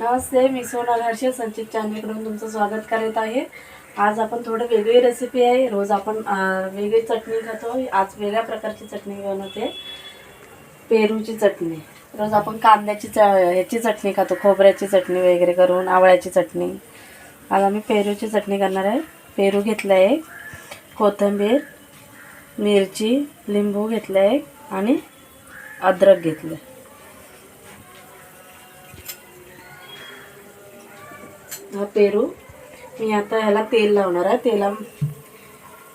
नमस्ते मी Sonal Hershey संचित चांदीकडून तुमचं स्वागत करत आहे. आज आपण थोडं वेगळी रेसिपी आहे. रोज आपण वेगळी चटणी खातो. आज वेगळ्या प्रकारची चटणी बनवते पेरूची चटणी. रोज आपण कांद्याची च ह्याची चटणी खातो खोबऱ्याची चटणी वगैरे करून आवळ्याची चटणी. आज आम्ही पेरूची चटणी करणार आहे. पेरू घेतलं आहे. कोथिंबीर मिरची लिंबू घेतला आहे. आणि अद्रक घेतलं आहे. हा पेरू. मी आता ह्याला तेल लावणार आहे. तेला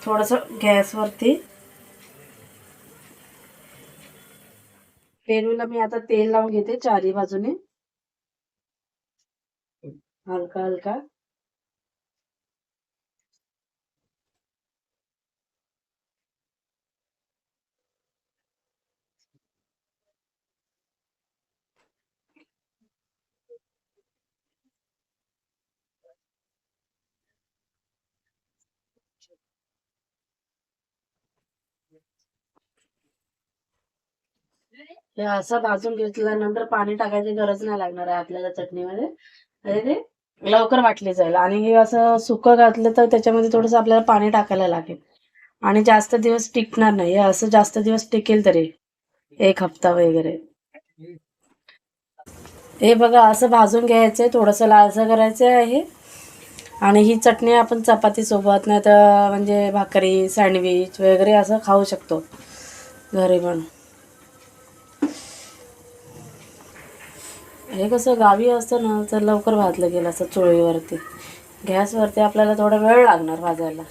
थोडंसं गॅसवरती पेरूला मी आता तेल लावून घेते चारी बाजूने. हलका हलका. हे असं भाजून घेतल्यानंतर पाणी टाकायची गरज नाही लागणार आहे आपल्याला चटणीमध्ये. म्हणजे ते लवकर वाटली जाईल. आणि हे असं सुकं घातलं तर त्याच्यामध्ये थोडंसं आपल्याला पाणी टाकायला लागेल. आणि जास्त दिवस टिकणार नाही. हे असं जास्त दिवस टिकेल तरी. एक हप्ता वगैरे. हे बघा असं भाजून घ्यायचंय. थोडंसं लालसं करायचं आहे आणि ही चटणी आपण चपातीसोबत नाही तर म्हणजे भाकरी सँडविच वगैरे असं खाऊ शकतो. घरी पण. हे कसं गावी असतं ना तर लवकर भाजलं गेलं असं चोळीवरती गॅसवरती आपल्याला थोडा वेळ लागणार भाजायला.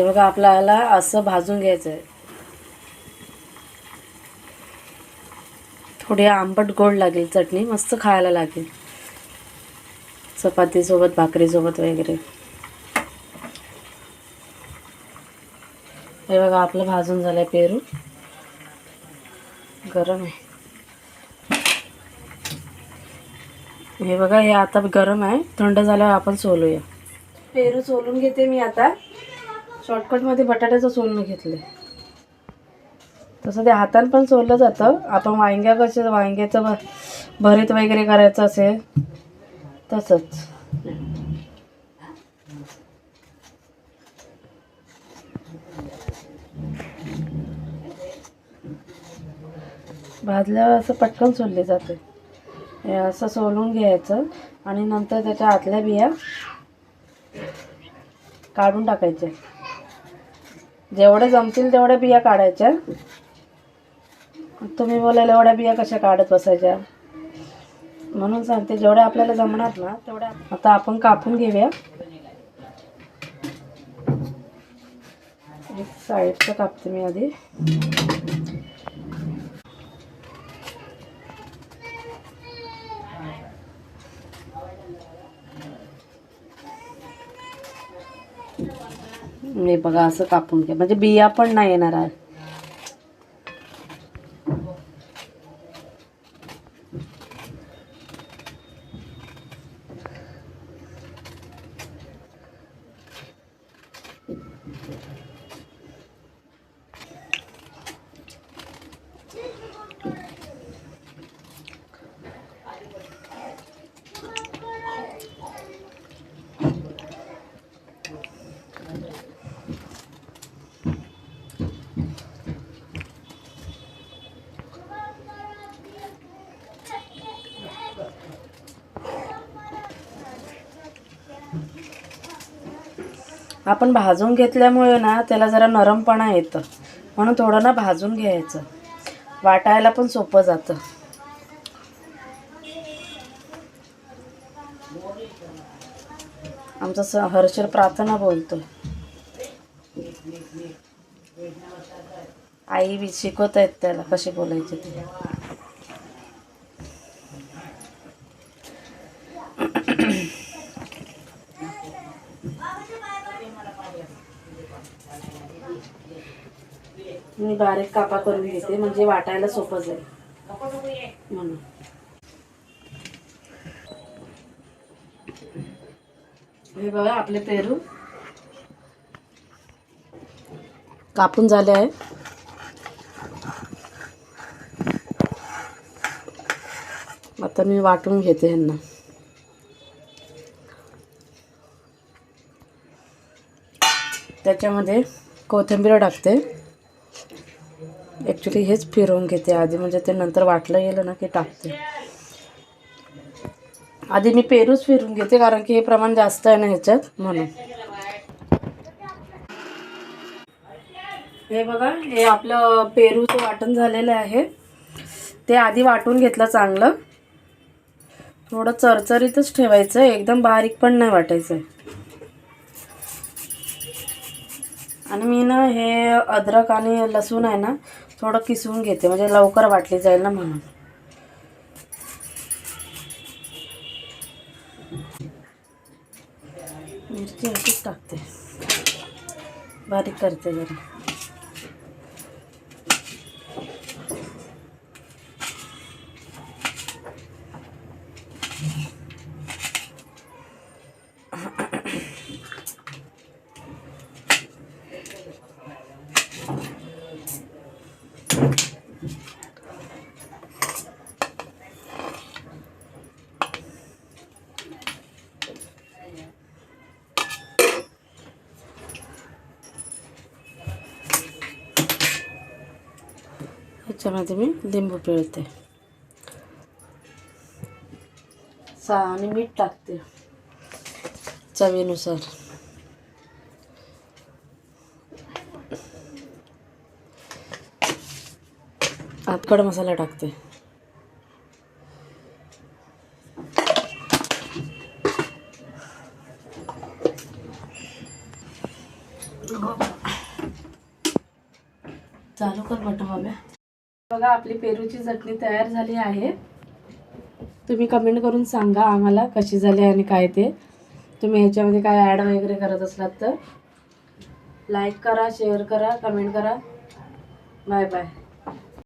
हे बघा आपल्याला असं भाजून घ्यायचं आहे थोडी आंबट गोड लागेल चटणी मस्त खायला लागेल. चपातीसोबत भाकरीसोबत वगैरे. हे बघा आपलं भाजून झालंय पेरू. गरम आहे. हे बघा हे आता गरम आहे. थंड झाल्यावर आपण सोलूया. पेरू सोलून घेते मी आता. शॉर्टकटमध्ये बटाट्याचं सोलणं घेतलं तसं ते हातानं पण सोललं जातं. आपण वांग्या कसे वांग्याचं भ भरीत वगैरे करायचं असेल तसंच. भाजल्यावर असं पटकन सोलले जाते. हे असं सोलून घ्यायचं आणि नंतर त्याच्या आतल्या बिया काढून टाकायच्या. जेवढे जमतील तेवढ्या बिया काढायच्या. तुम्ही बोलायला एवढ्या बिया कशा काढत बसायच्या? म्हणून सांगते जेवढ्या आपल्याला जमणार ना तेवढ्या आता आपण कापून घेऊया. एक साईडचं कापते मी आधी. असं कापून घ्या. बिया पण नाही येणार आहे आपण भाजून घेतल्यामुळे ना त्याला जरा नरमपणा येतं. म्हणून थोडं ना भाजून घ्यायचं. वाटायला पण सोपं जातं. आमचा स हर्षल प्रार्थना बोलतो. आई बी शिकवत आहेत त्याला कसे बोलायचे ते. मी बारीक कापा करून घेते म्हणजे वाटायला सोपं जाईल. म्हणून. हे बघा आपले पेरू. कापून झाले आहे. आता मी वाटून घेते ह्यांना. त्याच्यामध्ये कोथिंबीर टाकते. ॲक्च्युली हेच फिरवून घेते आधी म्हणजे ते नंतर वाटलं गेलं ना की टाकते. आधी मी पेरूच फिरून घेते कारण की हे प्रमाण जास्त आहे ना ह्याच्यात म्हणून. हे बघा हे आपलं पेरूचं वाटण झालेलं आहे. ते आधी वाटून घेतलं चांगलं. थोडं चरचरीतच ठेवायचं एकदम बारीक पण नाही वाटायचं. आणि मी ना हे अद्रक आणि लसूण आहे ना थोडं किसून घेते. म्हणजे लवकर वाटली जाईल ना म्हणून. मिरची अशीच टाकते. बारीक करते जरा. ह्याच्यामध्ये मी लिंबू पिळते. सा आणि मीठ टाकते. चवीनुसार. आतकड मसाला टाकते. चालू कर बटन बाब्या. बघा आपली पेरूची चटणी तयार झाली आहे. तुम्ही कमेंट करून सांगा आम्हाला कशी झाली आणि काय ते. तुम्ही ह्याच्यामध्ये काय ॲड वगैरे करत असलात तर. लाईक करा शेअर करा कमेंट करा. Bye bye